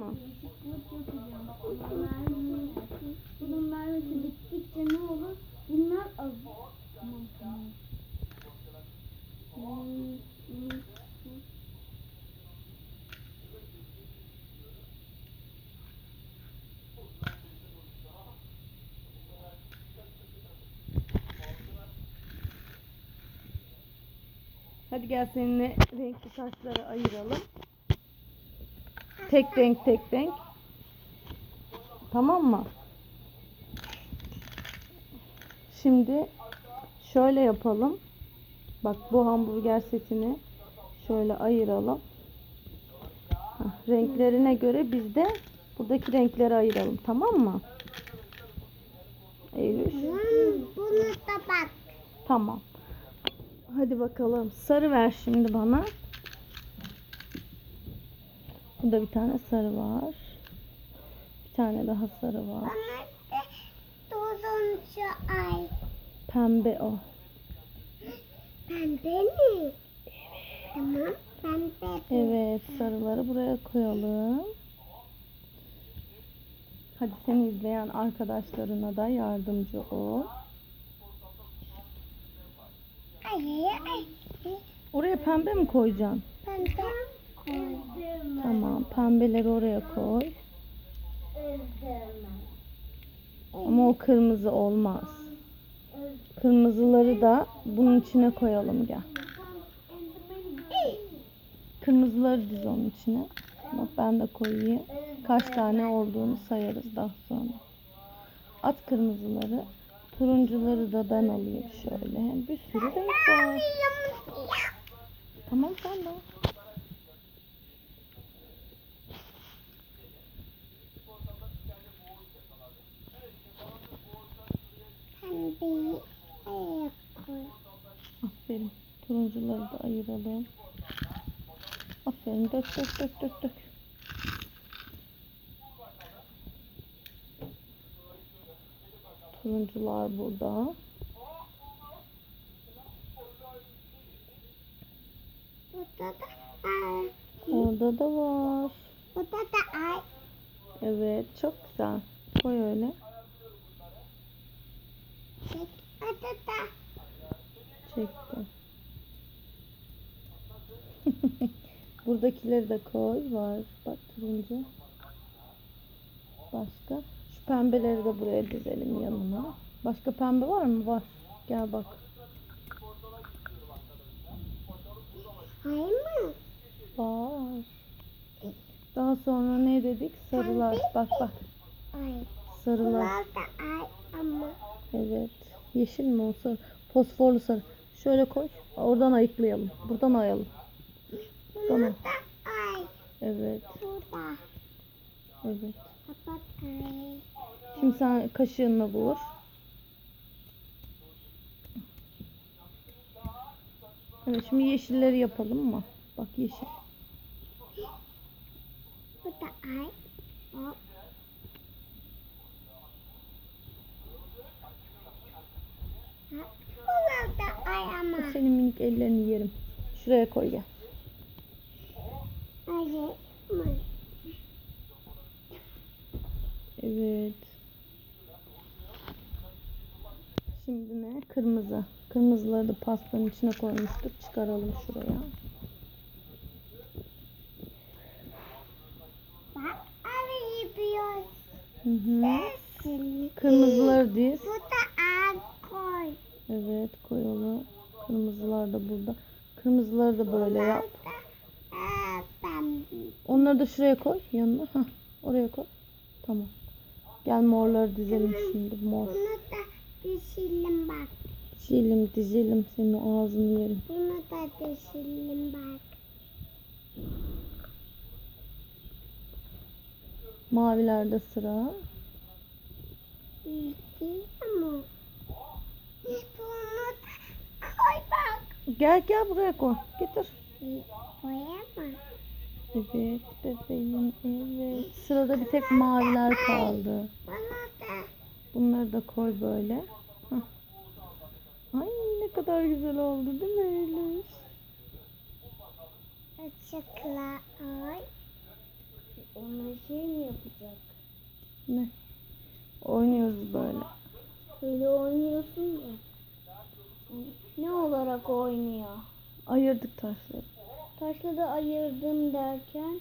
mı? Bunun mermisi bittikçe ne olur? Bunlar az. Hadi gel seninle renkli taşları ayıralım. Tek renk tek renk. Tamam mı? Şimdi şöyle yapalım. Bak bu hamburger setini şöyle ayıralım. Hah, renklerine göre biz de buradaki renkleri ayıralım. Tamam mı? Eylül. Hmm, bunu da bak. Tamam. Hadi bakalım. Sarı ver şimdi bana. Burada bir tane sarı var. Bir tane daha sarı var. Dozuncu ay. Pembe o. Pembe mi? Tamam pembe. Evet sarıları buraya koyalım. Hadi seni izleyen arkadaşlarına da yardımcı ol. Ay ay ay. Oraya pembe mi koyacaksın? Tamam pembeleri oraya koy. Ama o kırmızı olmaz. Kırmızıları da bunun içine koyalım gel. Kırmızıları diz onun içine. Bak ben de koyayım. Kaç tane olduğunu sayarız daha sonra. At kırmızıları. Turuncuları da ben alayım şöyle. Bir sürü renk var. Tamam sen de. Aferin. Turuncuları da ayıralım. Aferin. Dök dök dök dök dök. Turuncular burada. Burada da ay. Orada da var. Burada da ay. Evet çok güzel. Koy öyle. Burada da. Çektim. Buradakileri de koy. Var. Bak turuncu. Başka. Şu pembeleri de buraya dizelim yanına. Başka pembe var mı? Var. Gel bak. Ay mı? Var. Daha sonra ne dedik? Sarılar. Bak bak. Sarılar. Evet. Yeşil mi o sarı? Fosforlu sarı. Şöyle koy. Oradan ayıklayalım. Buradan ayalım. Da ay. Evet. Burada. Evet. Kapat. Şimdi sen kaşığınla vur. Evet şimdi yeşilleri yapalım mı? Bak yeşil. Bu da ay. Hop. Ha, Bunlar da ay ama. Ellerini yerim. Şuraya koy gel. Evet. Şimdi ne? Kırmızı. Kırmızıları da pastanın içine koymuştuk. Çıkaralım şuraya. Bak ay yapıyoruz. Hı hı. Kırmızıları diz. Bu da koy. Evet koyalım. Kırmızılar da burada. Kırmızıları da böyle yap. Ben. Onları da şuraya koy yanına. Hah, oraya koy. Tamam. Gel morları dizelim şimdi. Mor. Bunu da düşelim bak. Dizelim dizelim. Senin ağzını yerim. Bunu da düşelim bak. Mavilerde sıra. Değil ama. Bunu da koy bak. Gel gel buraya koy. Getir. Koyamam. Evet bebeğim evet. Sırada bir tek maviler kaldı. Bunları da koy böyle. Hah. Ay ne kadar güzel oldu değil mi Eylül? Açıkla ay. Onlar şey mi yapacak? Ne? Oynuyoruz böyle. Böyle oynuyorsun ya. Ne olarak oynuyor? Ayırdık taşları. Taşla da ayırdım derken.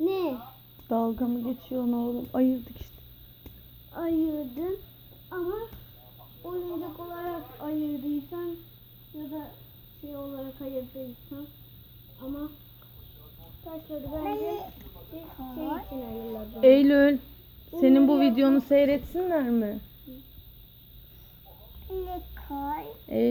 Ne? Dalga mı geçiyor ne oğlum? Ayırdık işte. Ayırdın ama oyuncak olarak ayırdıysan ya da şey olarak ayırdıysan ama taşları bence şey, şey için ayırladım. Eylül, senin bu videonu seyretsinler mi? Kay? Eylül.